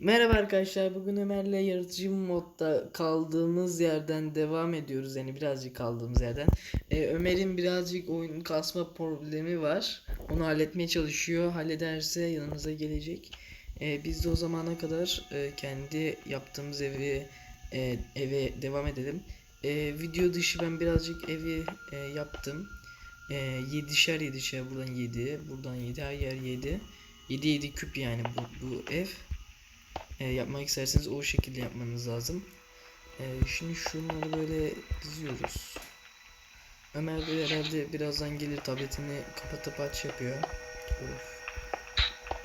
Merhaba arkadaşlar. Bugün Ömer'le yaratıcı modda kaldığımız yerden devam ediyoruz. Yani birazcık kaldığımız yerden. Ee, Ömer'in birazcık oyun kasma problemi var. Onu halletmeye çalışıyor. Hallederse yanımıza gelecek. Ee, biz de o zamana kadar e, kendi yaptığımız evi e, eve devam edelim. Ee, video dışı ben birazcık evi e, yaptım. E, yedişer yedişer buradan 7 buradan 7 her yer 7 7 7 küp yani bu, bu ev e, yapmak isterseniz o şekilde yapmanız lazım. E, şimdi şunları böyle diziyoruz. Ömer de herhalde birazdan gelir tabletini kapatıp aç yapıyor. Of.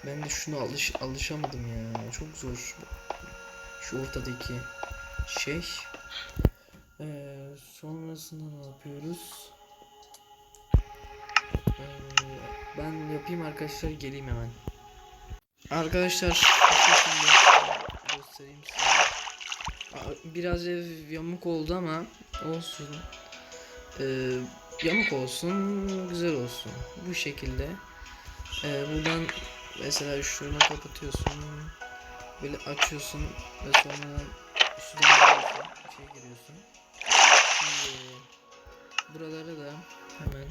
Ben de şunu alış alışamadım ya. Çok zor. Şu ortadaki şey. E, sonrasında ne yapıyoruz? E, ben yapayım arkadaşlar geleyim hemen. Arkadaşlar şu şekilde göstereyim size. Biraz ev yamuk oldu ama olsun. Ee, yamuk olsun, güzel olsun. Bu şekilde. Ee, buradan mesela şunu kapatıyorsun. Böyle açıyorsun ve sonra üstüne giriyorsun. Şey giriyorsun. Şimdi buralara da hemen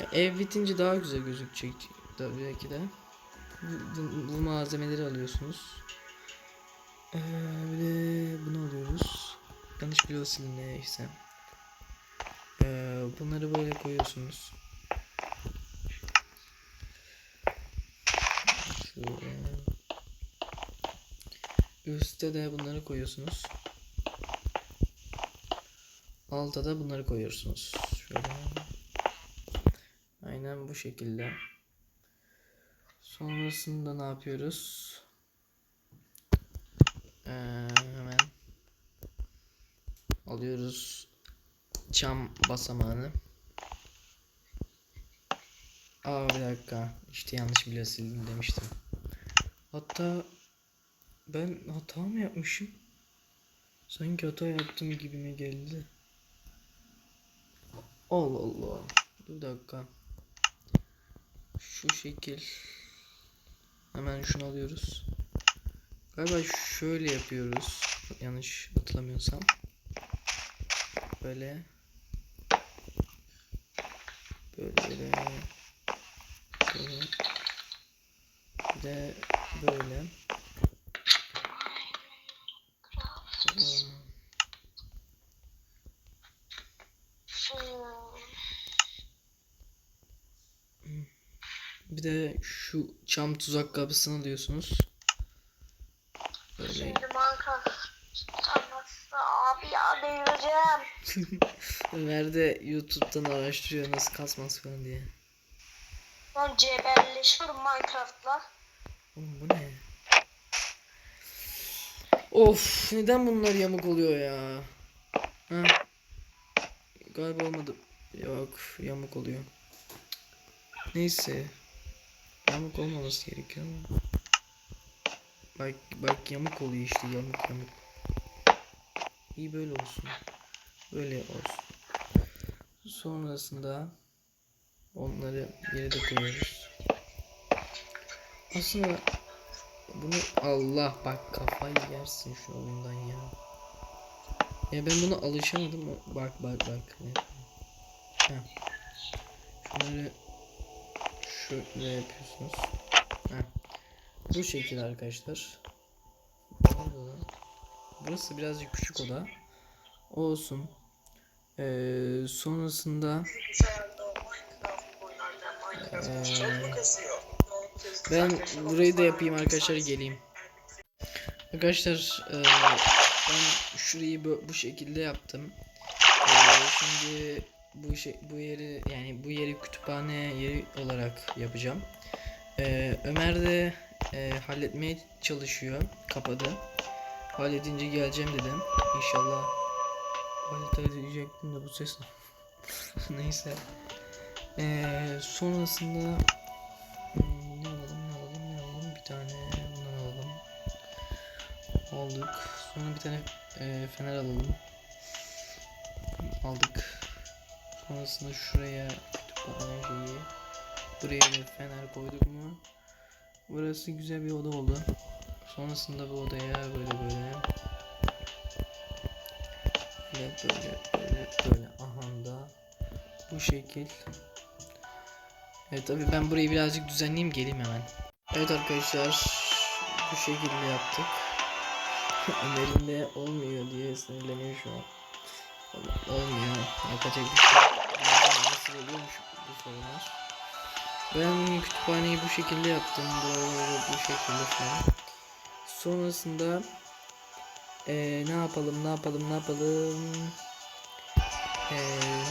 Ya ev bitince daha güzel gözükecek tabii belki de bu, bu, bu malzemeleri alıyorsunuz. Ee, bir de bunu alıyoruz. Yanlış biliyorsun neyse. Ee, bunları böyle koyuyorsunuz. Şöyle. Üste de bunları koyuyorsunuz. Alta da bunları koyuyorsunuz. Şöyle. Aynen bu şekilde. Sonrasında ne yapıyoruz? Hemen alıyoruz cam basamağını. Aa bir dakika. İşte yanlış bile sildim demiştim. Hatta ben hata mı yapmışım? Sanki hata yaptım gibime geldi. Allah Allah. Bir dakika. Şu şekil. Hemen şunu alıyoruz. Galiba şöyle yapıyoruz. Yanlış hatırlamıyorsam. Böyle. Böyle. Böyle. Bir de böyle. Bir de şu çam tuzak kapısını alıyorsunuz. Böyle. Şimdi Minecraft sanatçısı abi ya delireceğim. Ömer de YouTube'dan araştırıyor nasıl kasmaz falan diye. Ben cebelleşiyorum Minecraft'la. Oğlum bu ne? Of neden bunlar yamuk oluyor ya? Ha? Galiba olmadı. Yok yamuk oluyor. Neyse. Yamuk olmaması gerekiyor ama. Bak bak yamuk oluyor işte yamuk yamuk. İyi böyle olsun. Böyle olsun. Sonrasında onları yere de koyuyoruz. Aslında bunu Allah bak kafayı yersin şu oyundan ya. Ya ben buna alışamadım. Bak bak bak. Heh. Şunları şöyle yapıyorsunuz. Heh. Bu şekilde arkadaşlar. Burası birazcık küçük oda. Olsun. Ee, sonrasında Ee, ben burayı da yapayım arkadaşlar geleyim. Arkadaşlar e, ben şurayı bu, şekilde yaptım. E, şimdi bu şey bu yeri yani bu yeri kütüphane yeri olarak yapacağım. E, Ömer de e, halletmeye çalışıyor. Kapadı. Halledince geleceğim dedim. İnşallah halledecektim de bu ses ne? Neyse. E, sonrasında Hmm, ne alalım ne alalım ne alalım? Bir tane bundan alalım. Aldık. Sonra bir tane e, fener alalım. Aldık. Sonrasında şuraya kütüphane şeyi. Buraya da fener koyduk mu? Burası güzel bir oda oldu. Sonrasında bu odaya böyle böyle. Böyle böyle böyle böyle. Aha da bu şekil. Evet tabi ben burayı birazcık düzenleyeyim geleyim hemen. Evet arkadaşlar bu şekilde yaptık. Ömer'in olmuyor diye sinirleniyor şu an. Olmuyor. Yapacak bir şey. Nasıl oluyormuş bu sorunlar. Ben kütüphaneyi bu şekilde yaptım. Böyle bu şekilde falan. Sonrasında eee, ne yapalım ne yapalım ne yapalım Eee,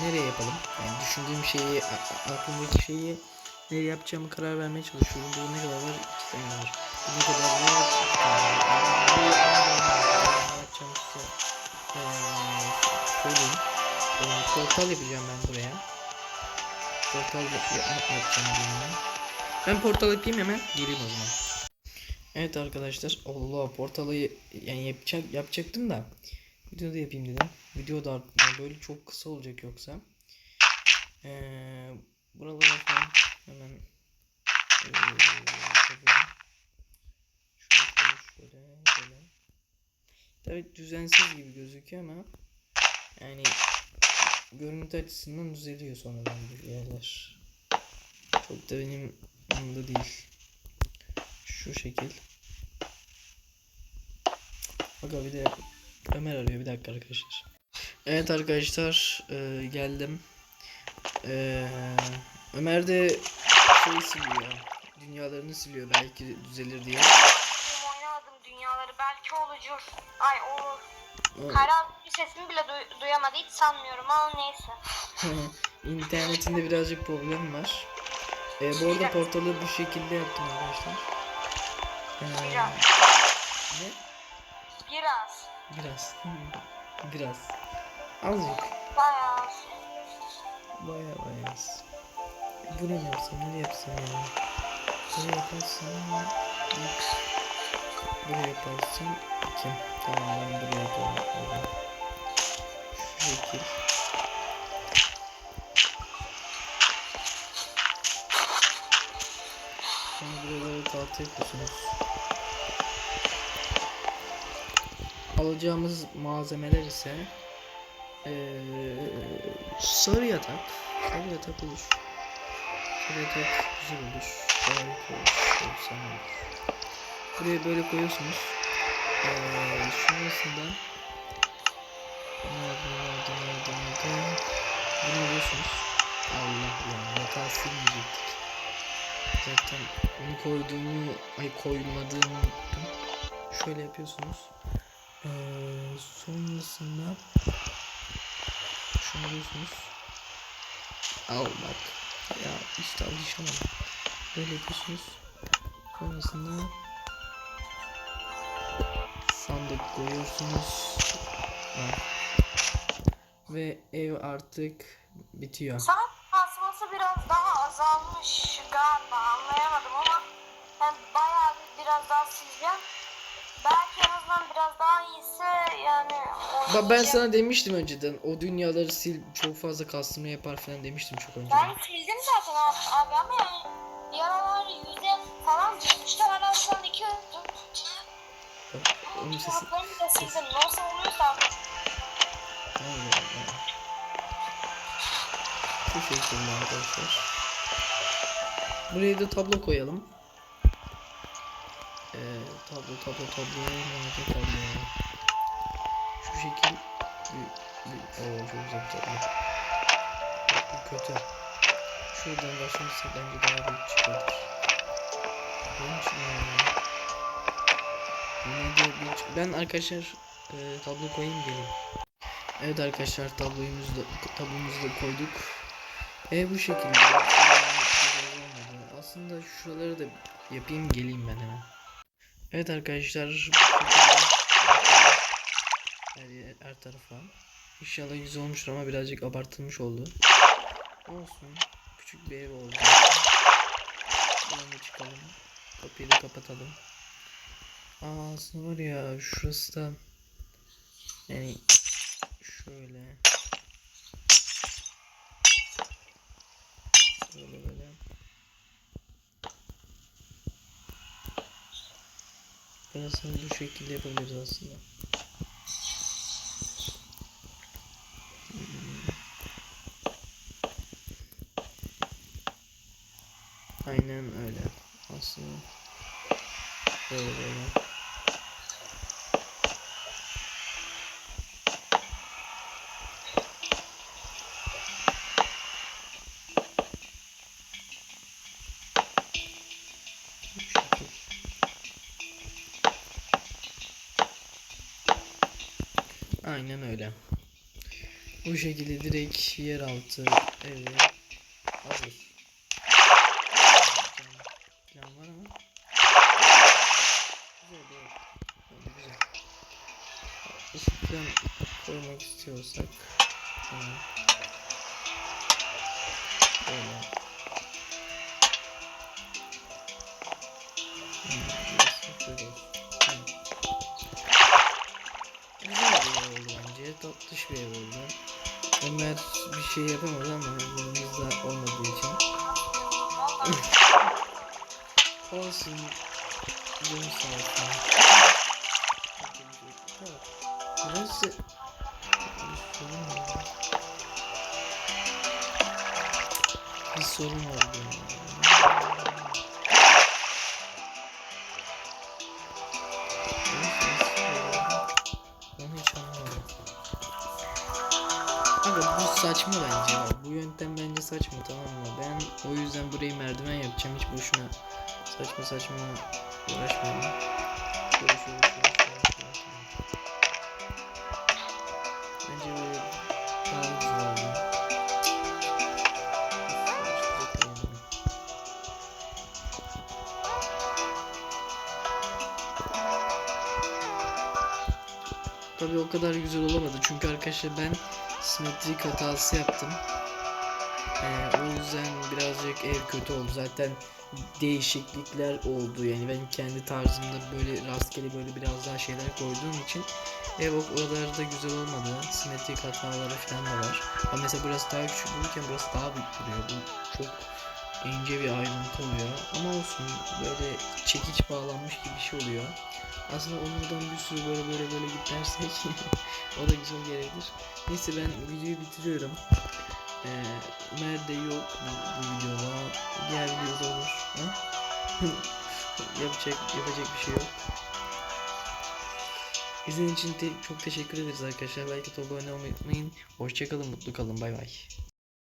nereye yapalım? Yani düşündüğüm şeyi, aklımdaki şeyi nereye yapacağımı karar vermeye çalışıyorum. Bu ne kadar var? İki tane var. Bu ne kadar var? Eee, söyleyeyim. Eee, portal yapacağım ben buraya. Portal yap yap- yapacağım ben. Ben portal yapayım hemen geleyim o zaman. Evet arkadaşlar Allah portalı yani yapacak yapacaktım da videoda yapayım dedim. Video da art- yani böyle çok kısa olacak yoksa. Ee, buralara falan hemen ee, şöyle şöyle şöyle. Tabii düzensiz gibi gözüküyor ama yani görüntü açısından düzeliyor sonradan bu yerler. Çok da benim yanımda değil. Şu şekil. Aga bir de Ömer arıyor bir dakika arkadaşlar. Evet arkadaşlar e, geldim. E, Ömer de şey siliyor. Dünyalarını siliyor belki düzelir diye. Benim oynamadım dünyaları belki olur. Ay olur. O- Karan bir sesimi bile duy- duyamadı hiç sanmıyorum ama neyse. İnternetinde birazcık problem var. E, bu arada portalı bu şekilde yaptım arkadaşlar. E, Biraz. ne? Biraz. Biraz. Biraz. Azıcık. Bayağı. Baya baya az. Buraya mı yapsam? Nereye yapsam ya? Buraya yaparsam... X. Buraya yaparsam... 2. Tamam ben buraya. Böyle. Şu şekil. 6 yapıyorsunuz. Alacağımız malzemeler ise ee, sarı yatak. Sarı yatak olur. Sarı yatak güzel olur. Harika olur. Olur. Buraya böyle koyuyorsunuz. Ee, sonrasında bunlar bunlar bunlar bunlar bunu alıyorsunuz. Allah ya yatağı silmeyecektik. Zaten onu koyduğumu ay koymadığımı unuttum. Şöyle yapıyorsunuz. Eee sonrasında şunu diyorsunuz. Al bak. Ya işte alışamadım. Böyle yapıyorsunuz. Sonrasında sandık koyuyorsunuz. Ha. Ve ev artık bitiyor. Saat Bak ben sana demiştim önceden. O dünyaları sil çok fazla kastımı yapar falan demiştim çok önceden. Ben sildim zaten abi, ama yani bir aralar yüzde falan düşmüştü hala an iki öldüm. Onun sesi. Cevaplarını da sildim nasıl oluyorsa. Allah Allah. Şu şekilde arkadaşlar. Buraya da tablo koyalım. Ee, tablo tablo tablo nerede tablo? Şu şekil Oo, çok güzel bir tablo. Bu kötü. Şuradan başlamışsa bence daha büyük çıkardır. Bunun için ben arkadaşlar e, tablo koyayım gelin. Evet arkadaşlar tablomuzu da tablomuzu da koyduk. E bu şekilde. Aslında şuraları da yapayım geleyim ben hemen. Evet arkadaşlar. Her, yer- her tarafa. İnşallah güzel olmuştur ama birazcık abartılmış oldu. Olsun. Küçük bir ev oldu. Buradan çıkalım. Kapıyı da kapatalım. Aa aslında var ya şurası da yani şöyle böyle böyle Burasını bu şekilde yapabiliriz aslında. Aynen öyle. Aslında böyle böyle. Aynen öyle. Bu şekilde direkt yeraltı evi hazır. Plan var ama. Güzel değil. Bence güzel. Plan koymak istiyorsak. Tamam. Böyle. Tatlış bir ev oldu. Ömer bir şey yapamadı ama yanımızda olmadığı için. Olsun. Canım sağ olsun. Burası... Bir sorun oldu. Aga bu saçma bence ya. Bu yöntem bence saçma tamam mı? Ben o yüzden burayı merdiven yapacağım. Hiç boşuna saçma saçma uğraşmayalım. Şöyle o kadar güzel olamadı çünkü arkadaşlar ben simetrik hatası yaptım. Ee, o yüzden birazcık ev kötü oldu. Zaten değişiklikler oldu. Yani ben kendi tarzımda böyle rastgele böyle biraz daha şeyler koyduğum için ev o kadar da güzel olmadı. Simetrik hataları falan da var. Ama mesela burası daha küçük dururken burası daha büyük duruyor. Bu çok ince bir ayrıntı oluyor. Ama olsun böyle çekiç bağlanmış gibi bir şey oluyor. Aslında onlardan bir sürü böyle böyle böyle gidersek o da güzel gelebilir. Neyse ben videoyu bitiriyorum. Ee, Ömer de yok bu, bu videoda. Diğer videoda olur. Yapacak yapacak bir şey yok. İzlediğiniz için te- çok teşekkür ederiz arkadaşlar. Belki abone unutmayın. Hoşçakalın, mutlu kalın. Bay bay.